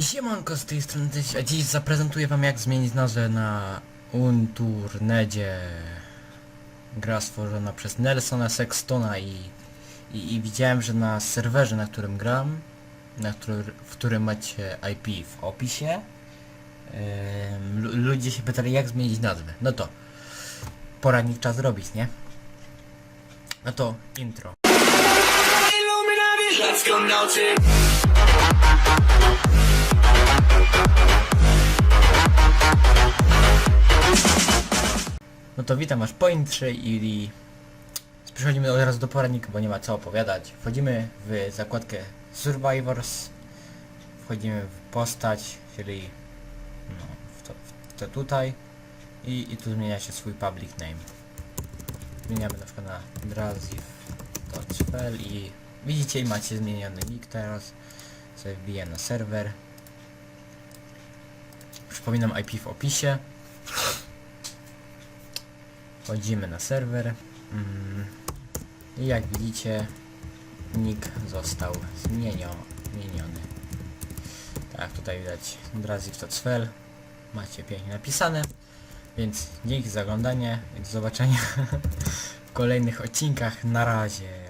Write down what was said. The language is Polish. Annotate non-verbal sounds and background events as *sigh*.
Siemanko z tej strony a dziś zaprezentuję wam jak zmienić nazwę na Unturnedzie. Gra stworzona przez Nelsona Sextona i, i, i widziałem, że na serwerze, na którym gram, na który, w którym macie IP w opisie, lu- ludzie się pytali jak zmienić nazwę. No to poradnik czas zrobić, nie? No to intro. No to witam was po intrze i, przechodzimy od razu do poradnika, bo nie ma co opowiadać. Wchodzimy w zakładkę Survivors, wchodzimy w postać, czyli no, w, to, w to tutaj i, i tu zmienia się swój public name. Zmieniamy na przykład na Drazif.spell i widzicie macie zmieniony nick teraz. Sobie wbiję na serwer. Przypominam IP w opisie. Wchodzimy na serwer. Mm. I jak widzicie, nick został zmienio, zmieniony. Tak, tutaj widać Drazif.cfel. Macie pięknie napisane. Więc dzięki za oglądanie i do zobaczenia *laughs* w kolejnych odcinkach. Na razie.